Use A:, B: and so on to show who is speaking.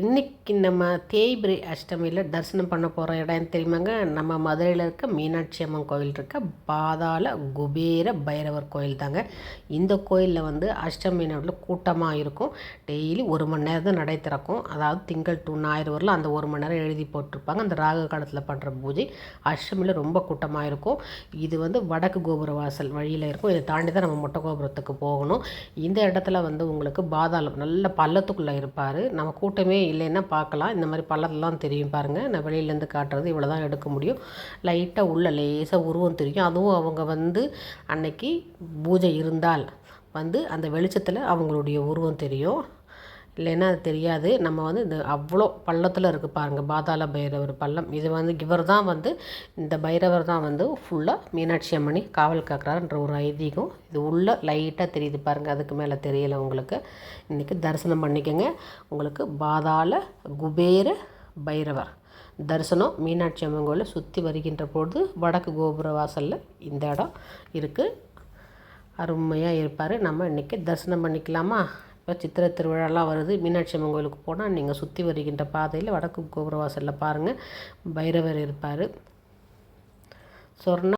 A: இன்றைக்கி நம்ம தேய்பிரை அஷ்டமியில் தரிசனம் பண்ண போகிற இடம் தெரியுமாங்க? நம்ம மதுரையில் இருக்க மீனாட்சி அம்மன் கோயில் இருக்க பாதாள குபேர பைரவர் கோயில் தாங்க. இந்த கோயிலில் வந்து அஷ்டமி நாட்டில் கூட்டமாக இருக்கும். டெய்லி ஒரு மணி நேரம் தான் நடை திறக்கும். அதாவது திங்கள் டு ஞாயிறு வரல அந்த ஒரு மணி நேரம் எழுதி போட்டிருப்பாங்க. அந்த ராக காலத்தில் பண்ணுற பூஜை அஷ்டமியில் ரொம்ப கூட்டமாக இருக்கும். இது வந்து வடக்கு கோபுர வாசல் வழியில் இருக்கும். இதை தாண்டி தான் நம்ம மொட்டை கோபுரத்துக்கு போகணும். இந்த இடத்துல வந்து உங்களுக்கு பாதாளம் நல்ல பள்ளத்துக்குள்ளே இருப்பார். நம்ம கூட்டமே இல்லைன்னா பார்க்கலாம். இந்த மாதிரி பள்ளத்தெல்லாம் தெரியும் பாருங்கள் நான் வெளியிலேருந்து காட்டுறது இவ்வளோ தான் எடுக்க முடியும். லைட்டாக உள்ள லேசாக உருவம் தெரியும். அதுவும் அவங்க வந்து அன்னைக்கு பூஜை இருந்தால் வந்து அந்த வெளிச்சத்தில் அவங்களுடைய உருவம் தெரியும். இல்லைன்னா அது தெரியாது. நம்ம வந்து இந்த அவ்வளோ பள்ளத்தில் இருக்குது பாருங்கள் பாதாள பைரவர் பள்ளம். இது வந்து இவர் தான் வந்து இந்த பைரவர் தான் வந்து ஃபுல்லாக மீனாட்சி அம்மணி காவல் காக்கிறாருன்ற ஒரு ஐதீகம். இது உள்ள லைட்டாக தெரியுது பாருங்கள் அதுக்கு மேலே தெரியலை உங்களுக்கு. இன்றைக்கி தரிசனம் பண்ணிக்கோங்க. உங்களுக்கு பாதாள குபேர பைரவர் தரிசனம் மீனாட்சி அம்மன் கோயிலில் சுற்றி வருகின்ற பொழுது வடக்கு கோபுர வாசலில் இந்த இடம் இருக்குது அருமையாக இருப்பார். நம்ம இன்றைக்கி தரிசனம் பண்ணிக்கலாமா? இப்போ சித்திரை திருவிழாலாம் வருது. மீனாட்சி அம்மன் கோயிலுக்கு போனால் நீங்கள் சுற்றி வருகின்ற பாதையில் வடக்கு கோபுர வாசலில் பாருங்கள் பைரவர் இருப்பார். சொர்ண